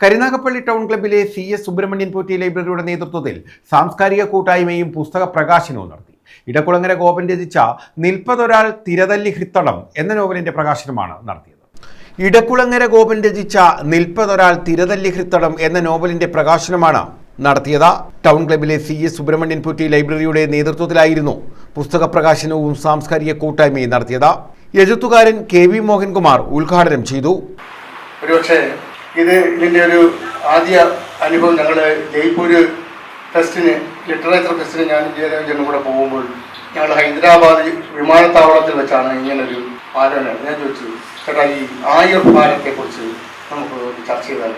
Karunagappally town ക്ലബ്ബിലെ C S Subramanian Potti ലൈബ്രറിയുടെ നേതൃത്വത്തിൽ സാംസ്കാരിക കൂട്ടായ്മയും പുസ്തക പ്രകാശനവും നടത്തി. ഇടക്കുളങ്ങര ഗോപൻ രചിച്ച നിൽപ്പതൊരാൾ തിരതല്ലി ഹൃത്തടം എന്ന നോവലിന്റെ പ്രകാശനമാണ് നടത്തിയത്. ഇടക്കുളങ്ങര ഗോപൻ രചിച്ച നിൽപ്പതൊരാൾ തിരതല്ലി ഹൃത്തടം എന്ന നോവലിന്റെ പ്രകാശനമാണ് നടത്തിയത്. ടൗൺ ക്ലബ്ബിലെ സി എസ് സുബ്രഹ്മണ്യൻ പോറ്റി ലൈബ്രറിയുടെ നേതൃത്വത്തിലായിരുന്നു പുസ്തക പ്രകാശനവും സാംസ്കാരിക കൂട്ടായ്മയും നടത്തിയത്. എഴുത്തുകാരൻ കെ വി മോഹൻകുമാർ ഉദ്ഘാടനം ചെയ്തു. ഒരുപക്ഷെ ഇത് ഇതിന്റെ ഒരു ആദ്യ അനുഭവം ഞങ്ങൾ ജയ്പൂർ ഫെസ്റ്റിന് ലിറ്ററേച്ചർ ഫെസ്റ്റിന് ഞാൻ ജയരാജനും കൂടെ പോകുമ്പോൾ ഞങ്ങൾ ഹൈദരാബാദ് വിമാനത്താവളത്തിൽ വെച്ചാണ് ഇങ്ങനൊരു ആലോചന. ഞാൻ ചോദിച്ചു ചേട്ടാ ഈ ആയുർഭാരത്തെക്കുറിച്ച് നമുക്ക് ചർച്ച ചെയ്താൽ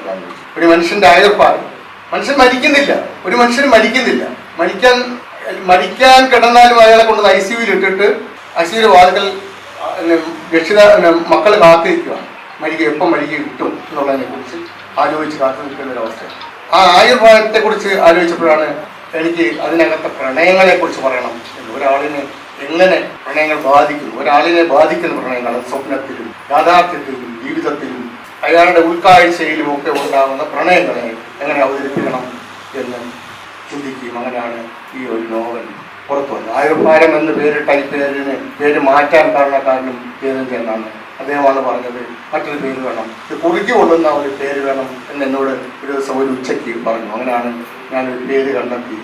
ഒരു മനുഷ്യന്റെ ആയുർഭാരം. മനുഷ്യൻ മരിക്കുന്നില്ല. ഒരു മനുഷ്യൻ മരിക്കുന്നില്ല. മരിക്കാൻ മരിക്കാൻ കിടന്നാലും അയാളെ കൊണ്ട് ഐ സി ഇട്ടിട്ട് ഐ സി യുടെ വാതിൽ രക്ഷിത മക്കൾ കാത്തിരിക്കുകയാണ് മരിക്കുക എപ്പം മരിക്കുക കിട്ടും. എന്നുള്ളതിനെ കുറിച്ച് ആലോചിച്ച് കാത്തു നിൽക്കുന്ന ഒരവസ്ഥ. ആ ആയുർഭാഗത്തെ കുറിച്ച് ആലോചിച്ചപ്പോഴാണ് എനിക്ക് അതിനകത്തെ പ്രണയങ്ങളെ കുറിച്ച് പറയണം എന്ന്. ഒരാളിനെ എങ്ങനെ പ്രണയങ്ങൾ ബാധിക്കുന്നു ഒരാളിനെ ബാധിക്കുന്ന പ്രണയങ്ങൾ സ്വപ്നത്തിലും യാഥാർത്ഥ്യത്തിലും ജീവിതത്തിലും അയാളുടെ ഉൾക്കാഴ്ചയിലും ഒക്കെ ഉണ്ടാകുന്ന പ്രണയങ്ങളെ എങ്ങനെ അവതരിപ്പിക്കണം എന്ന് ചിന്തിക്കുകയും അങ്ങനെയാണ് ഈ ഒരു നോവൽ പുറത്തു വന്നു ആയുർഭാരം എന്ന് പേരിട്ട ഈ പേരിന് പേര് മാറ്റാൻ കാരണക്കാരനും പേരും എന്നാണ് അദ്ദേഹമാണ് പറഞ്ഞത് മറ്റൊരു പേര് വേണം. ഇത് കുറുക്കി കൊള്ളുന്ന ഒരു പേര് വേണം എന്ന് എന്നോട് ഒരു ദിവസം ഒരു ഉച്ചയ്ക്ക് പറഞ്ഞു. അങ്ങനെയാണ് ഞാനൊരു പേര് കണ്ടെത്തി.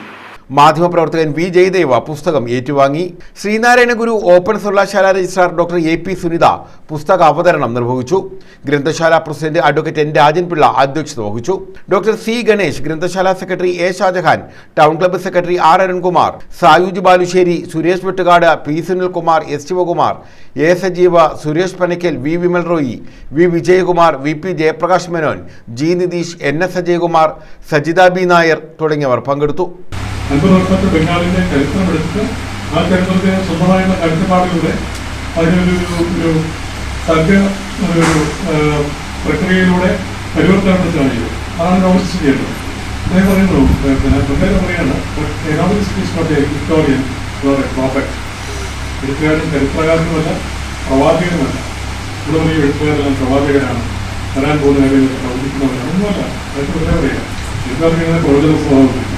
മാധ്യമപ്രവർത്തകൻ വി ജയദേവ പുസ്തകം ഏറ്റുവാങ്ങി. ശ്രീനാരായണ ഗുരു ഓപ്പൺ സർവകലാശാല registrar doctor A P Sunitha പുസ്തക അവതരണം നിർവഹിച്ചു. ഗ്രന്ഥശാല പ്രസിഡന്റ് അഡ്വക്കേറ്റ് എൻ രാജൻപിള്ള അധ്യക്ഷത വഹിച്ചു. ഡോക്ടർ സി ഗണേഷ് ഗ്രന്ഥശാല secretary A Shajahan town club secretary R Arunkumar Sayuj Balussery Suresh Vettukad P Sunilkumar S Sivakumar A Sajeeva Suresh Panakkal V Vimal Roy V Vijayakumar V P Jayaprakash Menon G Nitheesh N S Ajayakumar Sajitha B Nair തുടങ്ങിയവർ പങ്കെടുത്തു. അൻപത് വർഷത്തെ ബംഗാളിന്റെ ചരിത്രമെടുത്ത് ആ ചരിത്രത്തെ സ്വന്തമായുള്ള കാഴ്ചപ്പാടിലൂടെ അതിനൊരു ഒരു സർഗ ഒരു പ്രക്രിയയിലൂടെ പരിവർത്തനം ചെയ്തു അതാണ് നോവലിസ്റ്റ് ചെയ്യുന്നത് അദ്ദേഹം പറയുന്നു പിന്നെ പ്രത്യേകം പറയാണ് നോവലിസ്റ്റ് ഈസ് പ്രോഫക്റ്റ് എഴുത്തുകാരൻ ചരിത്രകാരനുമല്ല പ്രവാചകനുമല്ല. ഇവിടെ പറയും എഴുത്തുകാരെല്ലാം പ്രവാചകനാണ് വരാൻ പോകുന്ന കാര്യങ്ങൾ പ്രവചിക്കുന്നവരാണ് ഒന്നുമല്ല അതൊക്കെ പറയാം എഴുത്തുകാർക്ക് ഇങ്ങനെ പ്രവചന സ്വഭാവമില്ല